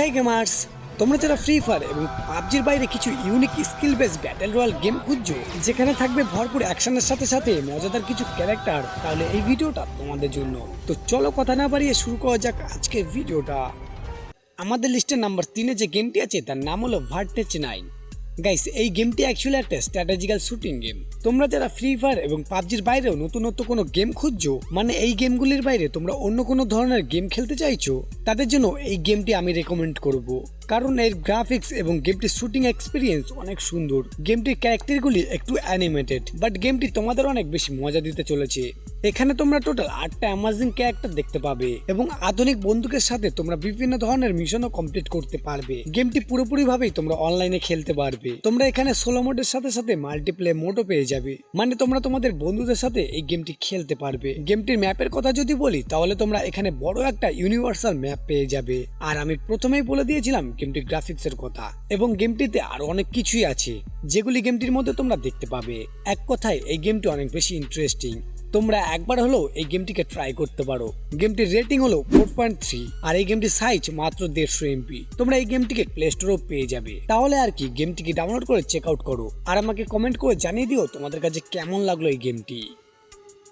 হ্যাঁ গেমার্স তোমরা যারা ফ্রি ফায়ার এবং পাবজির বাইরে কিছু unique skill base battle royale game খুঁজছো, যেখানে থাকবে ভরপুর অ্যাকশনের সাথে সাথে মজাদার কিছু ক্যারেক্টার তাহলে এই ভিডিওটা তোমাদের জন্য। তো চলো কথা না বাড়িয়ে শুরু করা যাক আজকের ভিডিওটা। আমাদের লিস্টের নাম্বার তিনে যে গেমটি আছে, তার নাম হলো ভার্টেচ নাইন গাইস এই গেমটি অ্যাকচুয়ালি একটা স্ট্র্যাটেজিক্যাল শুটিং গেম তোমরা যারা ফ্রি ফায়ার এবং পাবজির বাইরেও নতুনত্ব কোনো গেম খুঁজছো মানে এই গেমগুলির বাইরে তোমরা অন্য কোনো ধরনের গেম খেলতে চাইছো, তাদের জন্য এই গেমটি আমি রেকমেন্ড করব। কারণ এর গ্রাফিক্স এবং গেমটির শুটিং এক্সপিরিয়েন্স অনেক সুন্দর। গেমটির ক্যারেক্টারগুলি একটু অ্যানিমেটেড বাট গেমটি তোমাদের অনেক বেশি মজা দিতে চলেছে। এখানে তোমরা টোটাল আটটা অ্যামাজিং ক্যারেক্টার দেখতে পাবে এবং আধুনিক বন্দুকের সাথে তোমরা বিভিন্ন ধরনের মিশনও কমপ্লিট করতে পারবে। গেমটি পুরোপুরি ভাবেই তোমরা অনলাইনে খেলতে পারবে। তোমরা এখানে সোলো মোডের সাথে সাথে মাল্টিপ্লে মোডও পেয়ে যাবে। মানে তোমরা তোমাদের বন্ধুদের সাথে এই গেমটি খেলতে পারবে। গেমটির ম্যাপের কথা যদি বলি, তাহলে তোমরা এখানে বড় একটা ইউনিভার্সাল ম্যাপ পেয়ে যাবে। আর আমি প্রথমেই বলে দিয়েছিলাম গেমটির গ্রাফিক্সের কথা এবং গেমটিতে আরও অনেক কিছুই আছে, যেগুলি গেমটির মধ্যে তোমরা দেখতে পাবে। এক কথায়, এই গেমটি অনেক বেশি ইন্টারেস্টিং তোমরা একবার হলেও এই গেমটিকে ট্রাই করতে পারো। গেমটির রেটিং হলো ফোর পয়েন্ট থ্রি আর এই গেমটির সাইজ মাত্র দেড়শো এমপি তোমরা এই গেমটিকে প্লে স্টোরেও পেয়ে যাবে। তাহলে আর কি, গেমটিকে ডাউনলোড করে চেক আউট করো। আর আমাকে কমেন্ট করে জানিয়ে দিও তোমাদের কাছে কেমন লাগল এই গেমটি।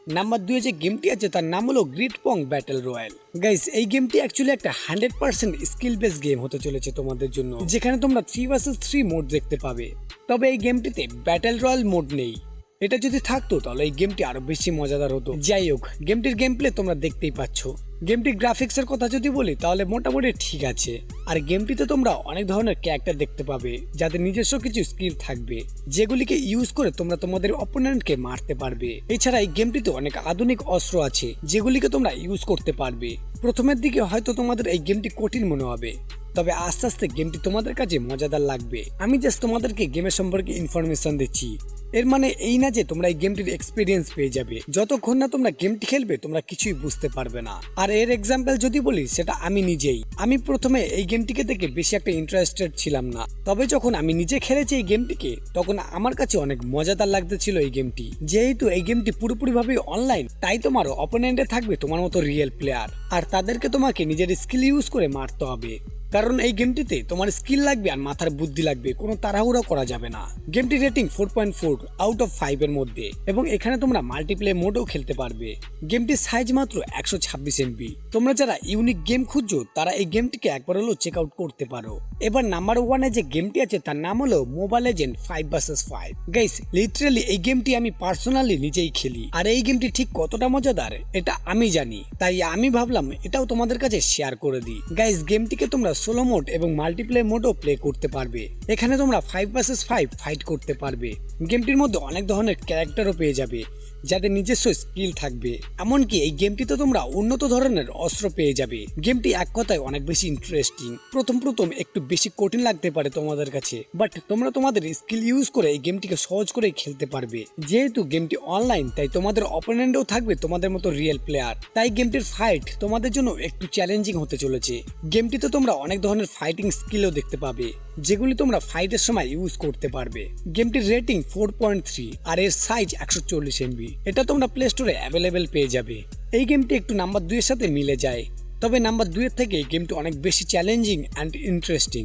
নাম্বার দুই যে গেমটি আছে, তার নাম হলো গ্রিট পং ব্যাটেল রয়্যাল গাইস এই গেমটি অ্যাকচুয়ালি একটা hundred percent skill base game হতে চলেছে তোমাদের জন্য, যেখানে তোমরা থ্রি ভার্সেস থ্রি মোড দেখতে পাবে। তবে এই গেমটিতে ব্যাটেল রয়্যাল মোড নেই। এটা যদি থাকতো, তাহলে এই গেমটি আরও বেশি মজাদার হতো। যাই হোক, গেমটির গেম প্লে তোমরা দেখতেই পাচ্ছ। গেমটির গ্রাফিক্সের কথা যদি বলি, তাহলে মোটামুটি ঠিক আছে। আর গেমটিতে তোমরা অনেক ধরনের ক্যারেক্টার দেখতে পাবে, যাদের নিজস্ব কিছু স্কিল থাকবে, যেগুলিকে ইউজ করে তোমরা তোমাদের অপোনেন্টকে মারতে পারবে। এছাড়া এই গেমটিতে অনেক আধুনিক অস্ত্র আছে, যেগুলিকে তোমরা ইউজ করতে পারবে। প্রথমের দিকে হয়তো তোমাদের এই গেমটি কঠিন মনে হবে। তবে আস্তে আস্তে গেমটি তোমাদের কাছে মজাদার লাগবে। আমি জাস্ট তোমাদেরকে গেমের সম্পর্কে ইনফরমেশন দিচ্ছি। এর মানে এই না যে তোমরা এই গেমটির এক্সপিরিয়েন্স পেয়ে যাবে। যতক্ষণ না তোমরা গেমটি খেলবে, তোমরা কিছুই বুঝতে পারবে না। আর এর এক্সাম্পল যদি বলি, সেটা আমি নিজেই। আমি প্রথমে এই গেমটিকে দেখে বেশি একটা ইন্টারেস্টেড ছিলাম না। তবে যখন আমি নিজে খেলেছি এই গেমটিকে, তখন আমার কাছে অনেক মজাদার লাগতেছিল এই গেমটি। যেহেতু এই গেমটি পুরোপুরিভাবে অনলাইন তাই তোমার অপোনেন্টে থাকবে তোমার মতো রিয়েল প্লেয়ার আর তাদেরকে তোমাকে নিজের স্কিল ইউজ করে মারতে হবে। কারণ এই গেমটিতে তোমার স্কিল লাগবে আর মাথার বুদ্ধি লাগবে, কোনো তাড়াহুড়া করা যাবে না। গেমটি rating four point four out of five এর মধ্যে এবং এখানে তোমরা মাল্টিপ্লে মোডেও খেলতে পারবে। গেমটির সাইজ মাত্র একশো ছাব্বিশ এমবি তোমরা যারা ইউনিক গেম খুঁজছো, তারা এই গেমটিকে একবার হলেও চেক আউট করতে পারো। এবার নাম্বার ওয়ানে যে গেমটি আছে, তার নাম হলো mobile agent five versus five guys literally এই গেমটি আমি পার্সোনালি নিজেই খেলি। আর এই গেমটি ঠিক কতটা মজাদার, এটা আমি জানি। তাই আমি ভাবলাম এটাও তোমাদের কাছে শেয়ার করে দিই। গাইস গেমটিকে তোমরা সোলো মোড এবং মাল্টিপ্লে মোডও প্লে করতে পারবে। এখানে তোমরা ফাইভ ভার্সেস ফাইভ ফাইট করতে পারবে। গেমটির মধ্যে অনেক ধরনের ক্যারেক্টারও পেয়ে যাবে। যাদের নিজস্ব স্কিল থাকবে। এমনকি এই গেমটিতে তোমরা উন্নত ধরনের অস্ত্র পেয়ে যাবে। গেমটি এক কথায় অনেক বেশি ইন্টারেস্টিং প্রথম প্রথম একটু বেশি কঠিন লাগতে পারে তোমাদের কাছে। বাট তোমরা তোমাদের স্কিল ইউজ করে এই গেমটিকে সহজ করে খেলতে পারবে। যেহেতু গেমটি অনলাইন তাই তোমাদের অপোনেন্টও থাকবে তোমাদের মতো রিয়েল প্লেয়ার তাই গেমটির ফাইট তোমাদের জন্য একটু চ্যালেঞ্জিং হতে চলেছে। গেমটিতে তোমরা অনেক ধরনের ফাইটিং স্কিলও দেখতে পাবে। যেগুলি তোমরা ফাইটের সময় ইউজ করতে পারবে। গেমটির রেটিং ফোর পয়েন্ট থ্রি আর এর সাইজ একশো চল্লিশ এমবি এটা তোমরা প্লে স্টোরে অ্যাভেলেবেল পেয়ে যাবে। এই গেমটি একটু নাম্বার দুইয়ের সাথে মিলে যায়। তবে নাম্বার দুইয়ের থেকে গেমটি অনেক বেশি চ্যালেঞ্জিং অ্যান্ড ইন্টারেস্টিং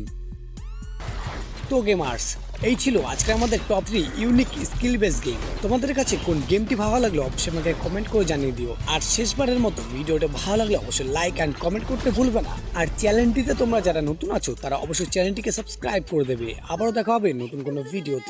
তো গেমার্স এই ছিল আজকে আমাদের top three unique skill base game তোমাদের কাছে কোন গেমটি ভালো লাগল অবশ্যই আমাকে কমেন্ট করে জানিয়ে দিও। আর শেষবারের মতো ভিডিওটা ভালো লাগলে অবশ্যই লাইক অ্যান্ড কমেন্ট করতে ভুলবে না। আর চ্যানেলটিতে তোমরা যারা নতুন আছো, তারা অবশ্যই চ্যানেলটিকে সাবস্ক্রাইব করে দেবে। আবারও দেখা হবে নতুন কোনো ভিডিওতে